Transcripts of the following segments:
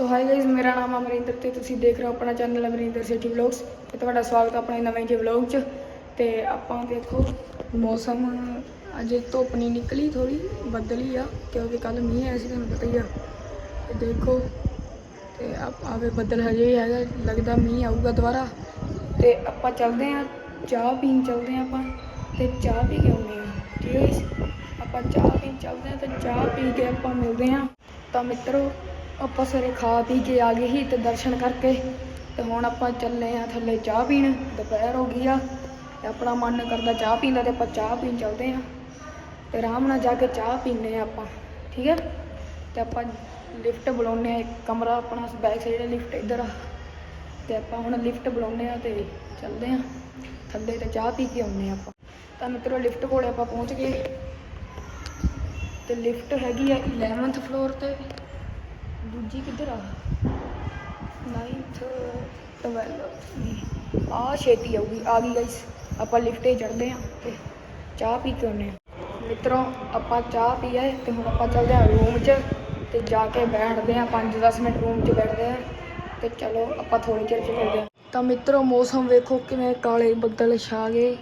So high guys, ਮੇਰਾ ਨਾਮ ਅਮਰਿੰਦਰ ਤੇ ਤੁਸੀਂ ਦੇਖ ਰਹੇ ਹੋ ਆਪਣਾ ਚੈਨਲ ਅਮਰਿੰਦਰ ਸਿਟੀ ਵਲੌਗਸ। ਤੇ ਤੁਹਾਡਾ ਸਵਾਗਤ ਹੈ ਆਪਣੇ ਨਵੇਂ ਜਿਹੇ ਵਲੌਗ 'ਚ। ਤੇ ਆਪਾਂ ਦੇਖੋ, ਮੌਸਮ ਅਜੇ ਧੁੱਪ ਨਹੀਂ ਨਿਕਲੀ ਥੋੜੀ ਬੱਦਲੀ ਆ, ਕਿਉਂਕਿ ਕੱਲ ਮੀਂਹ ਆਇਆ ਸੀ, ਤੁਹਾਨੂੰ ਪਤਾ ਹੀ ਆ। ਤੇ ਦੇਖੋ, ਤੇ ਆਪ- ਆਵੇ ਬੱਦਲ ਹਜੇ ਹੀ ਹੈਗਾ, ਲੱਗਦਾ ਮੀਂਹ ਆਊਗਾ ਦੁਬਾਰਾ। ਤੇ ਆਪਾਂ ਚੱਲਦੇ ਆ ਚਾਹ ਪੀਣ ਚੱਲਦੇ ਆ ਆਪਾਂ। ਤੇ ਚਾਹ ਪੀ ਕੇ ਆਉਂਦੇ ਆ ਠੀਕ ਹੈ ਜੀ? ਆਪਾਂ ਚਾਹ ਪੀਣ ਚੱਲਦੇ ਆ ਤੇ ਚਾਹ ਪੀ ਕੇ ਆਪਾਂ ਮਿਲਦੇ ਆ ਤਾਂ ਮਿੱਤਰੋ ਆਪਾਂ ਸਾਰੇ ਖਾ ਪੀ ਕੇ ਆ ਗਏ ਸੀ ਤੇ ਦਰਸ਼ਨ ਕਰਕੇ ਤੇ ਹੁਣ ਆਪਾਂ ਚੱਲੇ ਆ ਥੱਲੇ ਚਾਹ ਪੀਣ, ਦੁਪਹਿਰ ਹੋ ਗਈ ਆ ਤੇ ਆਪਣਾ ਮਨ ਕਰਦਾ ਚਾਹ ਪੀਣ ਦਾ ਤੇ ਆਪਾਂ ਚਾਹ ਪੀਣ ਚੱਲਦੇ ਆ ਤੇ ਆਰਾਮ ਨਾਲ ਜਾ ਕੇ ਚਾਹ ਪੀਂਦੇ ਆ ਆਪਾਂ, ਠੀਕ ਹੈ? ਤੇ ਆਪਾਂ ਲਿਫਟ ਬੁਲਾਉਂਦੇ ਆ ਇੱਕ ਕਮਰਾ ਆਪਣਾ ਬੈਕ ਸਾਈਡ ਲਿਫਟ ਇੱਧਰ ਆ। ਤੇ ਆਪਾਂ ਹੁਣ ਲਿਫਟ ਬੁਲਾਉਂਦੇ ਆ ਤੇ ਚੱਲਦੇ ਆ ਥੱਲੇ ਤੇ ਚਾਹ ਪੀ ਕੇ ਆਉਂਦੇ ਆ ਆਪਾਂ। ਤਾਂ ਮਿੱਤਰੋ ਲਿਫਟ ਕੋਲੇ ਆਪਾਂ ਪਹੁੰਚ ਗਏ। ਤੇ ਲਿਫਟ ਹੈਗੀ ਆ 11th ਫਲੋਰ ਤੇ। ਦੂਜੀ ਕਿੱਧਰ ਆ? 9th 12 ਆ ਛੇਤੀ ਆਊਗੀ, ਆ ਗਈ ਗਾਇਸ ਆਪਾਂ ਲਿਫਟੇ ਚੜਦੇ ਆ ਤੇ ਚਾਹ ਪੀ ਕੇ ਆਉਂਦੇ ਆ ਮਿੱਤਰੋ, ਆਪਾਂ ਚਾਹ ਪੀ ਆਏ ਤੇ ਹੁਣ ਆਪਾਂ ਚੱਲਦੇ ਆ ਰੂਮ 'ਚ ਤੇ ਜਾ ਕੇ ਬੈਠਦੇ ਆ 5-10 ਮਿੰਟ ਰੂਮ 'ਚ ਬੈਠਦੇ ਆ ਤੇ ਚਲੋ ਆਪਾਂ ਥੋੜੀ ਚਿਰ 'ਚ ਮਿਲਦੇ ਆ ਤਾਂ ਮਿੱਤਰੋ, ਮੌਸਮ ਵੇਖੋ ਕਿਵੇਂ ਕਾਲੇ ਬੱਦਲ ਛਾ ਗਏ।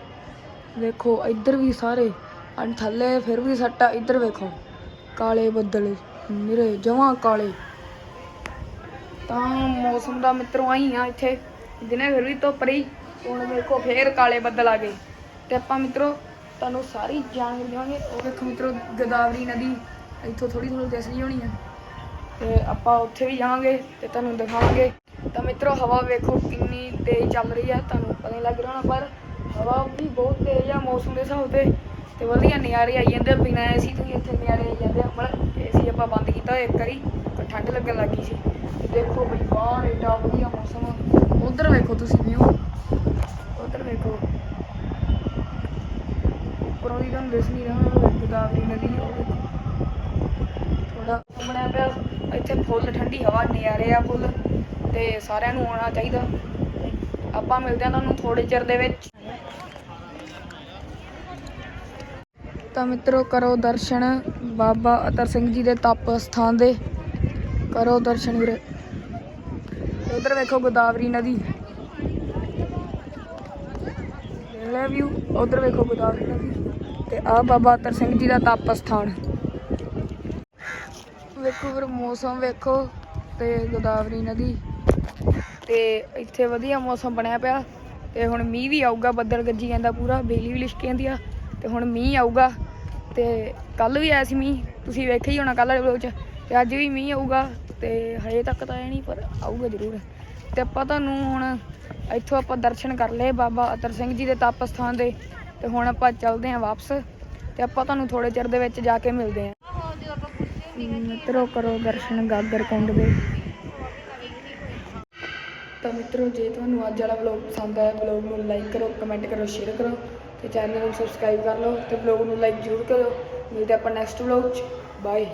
ਵੇਖੋ, ਇੱਧਰ ਵੀ ਸਾਰੇ ਅਨ ਥੱਲੇ ਫਿਰ ਵੀ ਸੱਟਾ, ਇੱਧਰ ਵੇਖੋ, ਕਾਲੇ ਬੱਦਲ ਮੇਰੇ ਜਮਾਂ ਕਾਲੇ। ਤਾਂ ਮੌਸਮ ਦਾ ਮਿੱਤਰੋ ਆਈ ਆ ਇੱਥੇ। ਦਿਨੇ ਫਿਰ ਵੀ ਧੁੱਪ ਰਹੀ, ਹੁਣ ਵੇਖੋ ਫੇਰ ਕਾਲੇ ਬੱਦਲ ਆ ਗਏ। ਤੇ ਆਪਾਂ ਮਿੱਤਰੋ, ਤੁਹਾਨੂੰ ਸਾਰੀ ਜਾਣਕਾਰੀ ਦੇਵਾਂਗੇ। ਉਹ ਵੇਖੋ ਮਿੱਤਰੋ, ਗੋਦਾਵਰੀ ਨਦੀ, ਇੱਥੋਂ ਥੋੜੀ ਥੋੜੀ ਰਹੀ ਹੋਣੀ ਆ। ਤੇ ਆਪਾਂ ਉੱਥੇ ਵੀ ਜਾਵਾਂਗੇ ਤੇ ਤੁਹਾਨੂੰ ਦਿਖਾਵਾਂਗੇ। ਤਾਂ ਮਿੱਤਰੋ, ਹਵਾ ਵੇਖੋ ਕਿੰਨੀ ਤੇਜ਼ ਚੱਲ ਰਹੀ ਆ। ਤੁਹਾਨੂੰ ਪਤਾ ਨਹੀਂ ਲੱਗ ਰਿਹਾ ਹੋਣਾ, ਪਰ ਹਵਾ ਵੀ ਬਹੁਤ ਤੇਜ਼ ਆ ਮੌਸਮ ਦੇ ਹਿਸਾਬ ਤੇ। ਤੇ ਵਧੀਆ ਨਜ਼ਾਰੇ ਆਈ ਜਾਂਦੇ ਬਿਨਾਂ ਏਸੀ ਤੋਂ ਹੀ ਇੱਥੇ ਨਜ਼ਾਰੇ ਆਈ ਜਾਂਦੇ ਆ। ਪਰ ਏਸੀ ਆਪਾਂ ਬੰਦ ਕੀਤਾ ਇੱਕ ਵਾਰੀ ਤਾਂ ਠੰਡ ਲੱਗਣ ਲੱਗੀ ਸੀ। ਦੇਖੋ ਬਈ, ਬਾਹਰ ਏਡਾ ਵਧੀਆ ਮੌਸਮ ਉਧਰ ਵੇਖੋ ਤੁਸੀਂ ਵਿਊ ਉਧਰ ਵੇਖੋ। ਉੱਪਰੋਂ ਦੀ ਤੁਹਾਨੂੰ ਦਿਸ ਨਹੀਂ ਰਿਹਾ ਗੋਦਾਵਰੀ ਨਦੀ ਉਹ ਵੇਖੋ। ਥੋੜਾ ਬਣਿਆ ਪਿਆ। ਇੱਥੇ ਫੁੱਲ, ਠੰਡੀ ਹਵਾ ਨਜ਼ਾਰੇ ਆ ਫੁੱਲ। ਤੇ ਸਾਰਿਆਂ ਨੂੰ ਆਉਣਾ ਚਾਹੀਦਾ। ਆਪਾਂ ਮਿਲਦੇ ਆ ਤੁਹਾਨੂੰ ਥੋੜੇ ਚਿਰ ਦੇ ਵਿੱਚ। ਤਾਂ ਮਿੱਤਰੋ ਕਰੋ ਦਰਸ਼ਨ। ਬਾਬਾ ਅਤਰ ਸਿੰਘ ਜੀ ਦੇ ਤਪ ਸਥਾਨ ਦੇ। ਕਰੋ ਦਰਸ਼ਨ ਵੀਰੇ। ਉਧਰ ਵੇਖੋ ਗੋਦਾਵਰੀ ਨਦੀ। ਲੈ ਵਿਊ ਉਧਰ ਵੇਖੋ ਗੋਦਾਵਰੀ ਨਦੀ। ਤੇ ਆ ਬਾਬਾ ਅਤਰ ਸਿੰਘ ਜੀ ਦਾ ਤਪ ਸਥਾਨ। ਵੇਖੋ ਫਿਰ ਮੌਸਮ ਵੇਖੋ ਤੇ ਗੋਦਾਵਰੀ ਨਦੀ। ਤੇ ਇੱਥੇ ਵਧੀਆ ਮੌਸਮ ਬਣਿਆ ਪਿਆ। ਤੇ ਹੁਣ ਮੀਂਹ ਵੀ ਆਊਗਾ, ਬੱਦਲ ਗੱਜੀ ਜਾਂਦਾ ਪੂਰਾ। ਬਿਜਲੀ ਵੀ ਲਿਸ਼ਕ ਜਾਂਦੀ ਆ। ਤੇ ਹੁਣ ਮੀਂਹ ਆਊਗਾ। ਤੇ ਕੱਲ ਵੀ ਆਇਆ ਸੀ ਮੀਂਹ, ਤੁਸੀਂ ਵੇਖਿਆ ਹੀ ਹੋਣਾ ਕੱਲ ਵਾਲੇ ਵਲੋਗ 'ਚ ਤੇ ਅੱਜ ਵੀ ਮੀਂਹ ਆਊਗਾ ਤੇ ਹਜੇ ਤੱਕ ਤਾਂ ਆਇਆ ਨਹੀਂ, ਪਰ ਆਊਗਾ ਜ਼ਰੂਰ। ਤੇ ਆਪਾਂ ਤੁਹਾਨੂੰ ਹੁਣ ਇੱਥੋਂ ਆਪਾਂ ਦਰਸ਼ਨ ਕਰ ਲਏ ਬਾਬਾ ਅਤਰ ਸਿੰਘ ਜੀ ਦੇ ਤਪ ਸਥਾਨ ਦੇ ਤੇ ਹੁਣ ਆਪਾਂ ਚੱਲਦੇ ਹਾਂ ਵਾਪਸ ਤੇ ਆਪਾਂ ਤੁਹਾਨੂੰ ਥੋੜੇ ਚਿਰ ਦੇ ਵਿੱਚ ਜਾ ਕੇ ਮਿਲਦੇ ਹਾਂ। ਮਿੱਤਰੋ ਕਰੋ ਦਰਸ਼ਨ ਗਾਗਰ ਕੁੰਡ ਦੇ। ਤਾਂ ਮਿੱਤਰੋ, ਜੇ ਤੁਹਾਨੂੰ ਅੱਜ ਵਾਲਾ ਵਲੌਗ ਪਸੰਦ ਆਇਆ ਵਲੌਗ ਨੂੰ ਲਾਈਕ ਕਰੋ ਕਮੈਂਟ ਕਰੋ ਸ਼ੇਅਰ ਕਰੋ। ਤੇ ਚੈਨਲ ਨੂੰ ਸਬਸਕ੍ਰਾਈਬ ਕਰ ਲਓ ਤੇ ਵਲੌਗ ਨੂੰ ਲਾਈਕ ਜ਼ਰੂਰ ਕਰੋ ਮਿਲਦੇ ਆਪਾਂ ਨੈਕਸਟ ਵਲੌਗ 'ਚ। ਬਾਏ